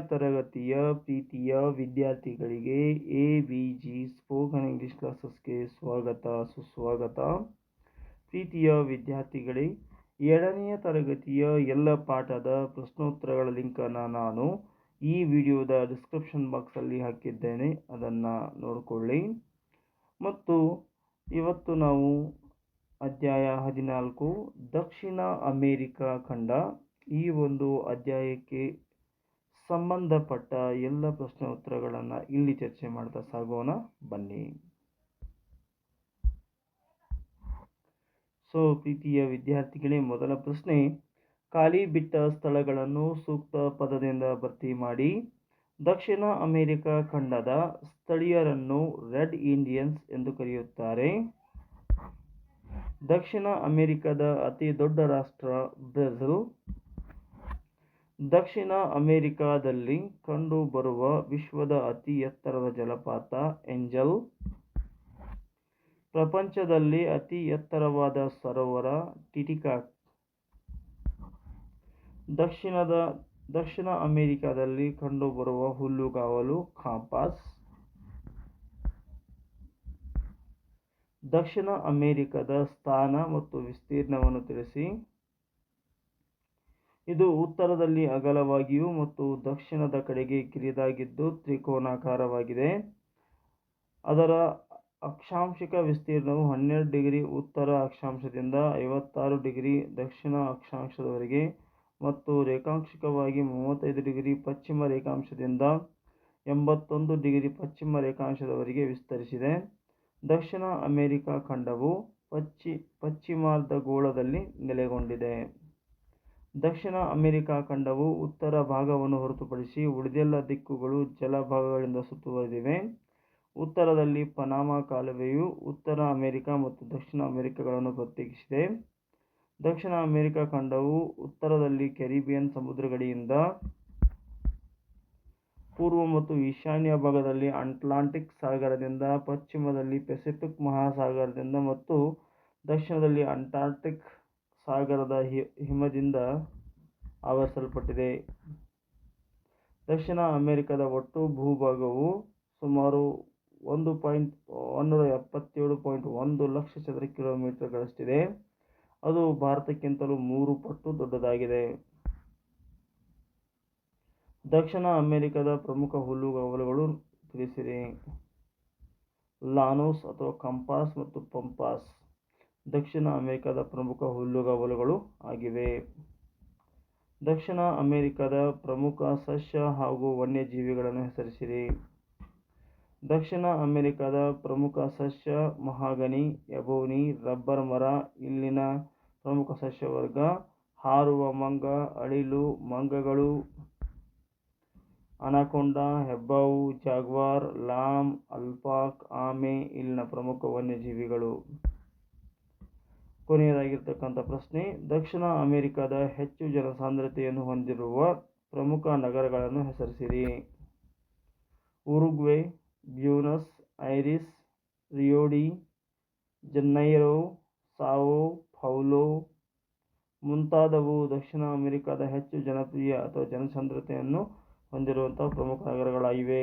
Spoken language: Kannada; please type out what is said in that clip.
ತರಗತಿಯ ಪ್ರೀತಿಯ ವಿದ್ಯಾರ್ಥಿಗಳಿಗೆ A V G spoken English ಕ್ಲಾಸಸ್ಗೆ ಸ್ವಾಗತ, ಸುಸ್ವಾಗತ. ಪ್ರೀತಿಯ ವಿದ್ಯಾರ್ಥಿಗಳೇ, ಎರಡನೆಯ ತರಗತಿಯ ಎಲ್ಲ ಪಾಠದ ಪ್ರಶ್ನೋತ್ತರಗಳ ಲಿಂಕನ್ನು ನಾನು ಈ ವಿಡಿಯೋದ ಡಿಸ್ಕ್ರಿಪ್ಷನ್ ಬಾಕ್ಸಲ್ಲಿ ಹಾಕಿದ್ದೇನೆ, ಅದನ್ನು ನೋಡಿಕೊಳ್ಳಿ. ಮತ್ತು ಇವತ್ತು ನಾವು ಅಧ್ಯಾಯ ಹದಿನಾಲ್ಕು, ದಕ್ಷಿಣ ಅಮೇರಿಕಾ ಖಂಡ. ಈ ಒಂದು ಅಧ್ಯಾಯಕ್ಕೆ ಸಂಬಂಧಪಟ್ಟ ಎಲ್ಲ ಪ್ರಶ್ನೆ ಉತ್ತರಗಳನ್ನು ಇಲ್ಲಿ ಚರ್ಚೆ ಮಾಡ್ತಾ ಸಾಗೋಣ. ಬನ್ನಿ. ಸೊ, ಪ್ರೀತಿಯ ವಿದ್ಯಾರ್ಥಿಗಳೇ, ಮೊದಲ ಪ್ರಶ್ನೆ. ಖಾಲಿ ಬಿಟ್ಟ ಸ್ಥಳಗಳನ್ನು ಸೂಕ್ತ ಪದದಿಂದ ಭರ್ತಿ ಮಾಡಿ. ದಕ್ಷಿಣ ಅಮೆರಿಕ ಖಂಡದ ಸ್ಥಳೀಯರನ್ನು ರೆಡ್ ಇಂಡಿಯನ್ಸ್ ಎಂದು ಕರೆಯುತ್ತಾರೆ. ದಕ್ಷಿಣ ಅಮೆರಿಕದ ಅತಿ ದೊಡ್ಡ ರಾಷ್ಟ್ರ ಬ್ರೆಜಿಲ್. ದಕ್ಷಿಣ ಅಮೆರಿಕಾದಲ್ಲಿ ಕಂಡುಬರುವ ವಿಶ್ವದ ಅತಿ ಎತ್ತರದ ಜಲಪಾತ ಏಂಜಲ್. ಪ್ರಪಂಚದಲ್ಲಿ ಅತಿ ಎತ್ತರವಾದ ಸರೋವರ ಟಿಟಿಕಾಕ್ ದಕ್ಷಿಣದ, ದಕ್ಷಿಣ ಅಮೆರಿಕಾದಲ್ಲಿ ಕಂಡುಬರುವ ಹುಲ್ಲುಗಾವಲು ಕಾಂಪಾಸ್. ದಕ್ಷಿಣ ಅಮೆರಿಕದ ಸ್ಥಾನ ಮತ್ತು ವಿಸ್ತೀರ್ಣವನ್ನು ತಿಳಿಸಿ. ಇದು ಉತ್ತರದಲ್ಲಿ ಅಗಲವಾಗಿಯೂ ಮತ್ತು ದಕ್ಷಿಣದ ಕಡೆಗೆ ಕಿರಿದಾಗಿದ್ದು ತ್ರಿಕೋನಾಕಾರವಾಗಿದೆ. ಅದರ ಅಕ್ಷಾಂಶಿಕ ವಿಸ್ತೀರ್ಣವು ಹನ್ನೆರಡು ಡಿಗ್ರಿ ಉತ್ತರ ಅಕ್ಷಾಂಶದಿಂದ ಐವತ್ತಾರು ಡಿಗ್ರಿ ದಕ್ಷಿಣ ಅಕ್ಷಾಂಶದವರೆಗೆ ಮತ್ತು ರೇಖಾಂಶಿಕವಾಗಿ ಮೂವತ್ತೈದು ಡಿಗ್ರಿ ಪಶ್ಚಿಮ ರೇಖಾಂಶದಿಂದ ಎಂಬತ್ತೊಂದು ಡಿಗ್ರಿ ಪಶ್ಚಿಮ ರೇಖಾಂಶದವರೆಗೆ ವಿಸ್ತರಿಸಿದೆ. ದಕ್ಷಿಣ ಅಮೆರಿಕಾ ಖಂಡವು ಪಶ್ಚಿ ಪಶ್ಚಿಮಾರ್ಧಗೋಳದಲ್ಲಿ ನೆಲೆಗೊಂಡಿದೆ. ದಕ್ಷಿಣ ಅಮೆರಿಕಾ ಖಂಡವು ಉತ್ತರ ಭಾಗವನ್ನು ಹೊರತುಪಡಿಸಿ ಉಳಿದೆಲ್ಲ ದಿಕ್ಕುಗಳು ಜಲಭಾಗಗಳಿಂದ ಸುತ್ತುವರೆದಿವೆ. ಉತ್ತರದಲ್ಲಿ ಪನಾಮಾ ಕಾಲುವೆಯು ಉತ್ತರ ಅಮೆರಿಕ ಮತ್ತು ದಕ್ಷಿಣ ಅಮೆರಿಕಗಳನ್ನು ಪ್ರತ್ಯೇಕಿಸಿದೆ. ದಕ್ಷಿಣ ಅಮೆರಿಕ ಖಂಡವು ಉತ್ತರದಲ್ಲಿ ಕೆರಿಬಿಯನ್ ಸಮುದ್ರ ಗಡಿಯಿಂದ ಪೂರ್ವ ಮತ್ತು ಈಶಾನ್ಯ ಭಾಗದಲ್ಲಿ ಅಟ್ಲಾಂಟಿಕ್ ಸಾಗರದಿಂದ, ಪಶ್ಚಿಮದಲ್ಲಿ ಪೆಸಿಫಿಕ್ ಮಹಾಸಾಗರದಿಂದ ಮತ್ತು ದಕ್ಷಿಣದಲ್ಲಿ ಅಂಟಾರ್ಕ್ಟಿಕ್ ಸಾಗರದ ಹಿಮದಿಂದ ಆವರಿಸಲ್ಪಟ್ಟಿದೆ. ದಕ್ಷಿಣ ಅಮೆರಿಕದ ಒಟ್ಟು ಭೂಭಾಗವು ಸುಮಾರು ಒಂದು ಪಾಯಿಂಟ್ ಒಂದೂರ ಎಪ್ಪತ್ತೇಳು ಪಾಯಿಂಟ್ ಒಂದು ಲಕ್ಷ ಚದರ ಕಿಲೋಮೀಟರ್ಗಳಷ್ಟಿದೆ. ಅದು ಭಾರತಕ್ಕಿಂತಲೂ ಮೂರು ಪಟ್ಟು ದೊಡ್ಡದಾಗಿದೆ. ದಕ್ಷಿಣ ಅಮೆರಿಕದ ಪ್ರಮುಖ ಹುಲ್ಲುಗಾವಲುಗಳು ತಿಳಿಸಿರಿ ಲಾನೋಸ್ ಅಥವಾ ಕಂಪಾಸ್ ಮತ್ತು ಪಂಪಾಸ್. ದಕ್ಷಿಣ ಅಮೆರಿಕದ ಪ್ರಮುಖ ಹುಲ್ಲುಗಾವಲುಗಳು ಆಗಿವೆ. ದಕ್ಷಿಣ ಅಮೆರಿಕದ ಪ್ರಮುಖ ಸಸ್ಯ ಹಾಗೂ ವನ್ಯಜೀವಿಗಳನ್ನು ಹೆಸರಿಸಿರಿ. ದಕ್ಷಿಣ ಅಮೆರಿಕದ ಪ್ರಮುಖ ಸಸ್ಯ ಮಹಾಗನಿ, ಎಬೋನಿ, ರಬ್ಬರ್ ಮರ, ಇಲ್ಲಿನ ಪ್ರಮುಖ ಸಸ್ಯವರ್ಗ, ಹಾರುವ ಮಂಗ, ಅಳಿಲು, ಮಂಗಗಳು, ಅನಕೊಂಡ, ಹೆಬ್ಬಾವು, ಜಾಗ್ವಾರ್, ಲಾಮ್, ಅಲ್ಪಾಕ್, ಆಮೆ, ಇಲ್ಲಿನ ಪ್ರಮುಖ ವನ್ಯಜೀವಿಗಳು. ಕೊನೆಯದಾಗಿರ್ತಕ್ಕಂಥ ಪ್ರಶ್ನೆ, ದಕ್ಷಿಣ ಅಮೆರಿಕದ ಹೆಚ್ಚು ಜನಸಾಂದ್ರತೆಯನ್ನು ಹೊಂದಿರುವ ಪ್ರಮುಖ ನಗರಗಳನ್ನು ಹೆಸರಿಸಿರಿ. Uruguay, Buenos Aires Rio de Janeiro, Sao Paulo ಮುಂತಾದವು ದಕ್ಷಿಣ ಅಮೆರಿಕದ ಹೆಚ್ಚು ಜನಪ್ರಿಯ ಅಥವಾ ಜನಸಾಂದ್ರತೆಯನ್ನು ಹೊಂದಿರುವಂಥ ಪ್ರಮುಖ ನಗರಗಳಾಗಿವೆ.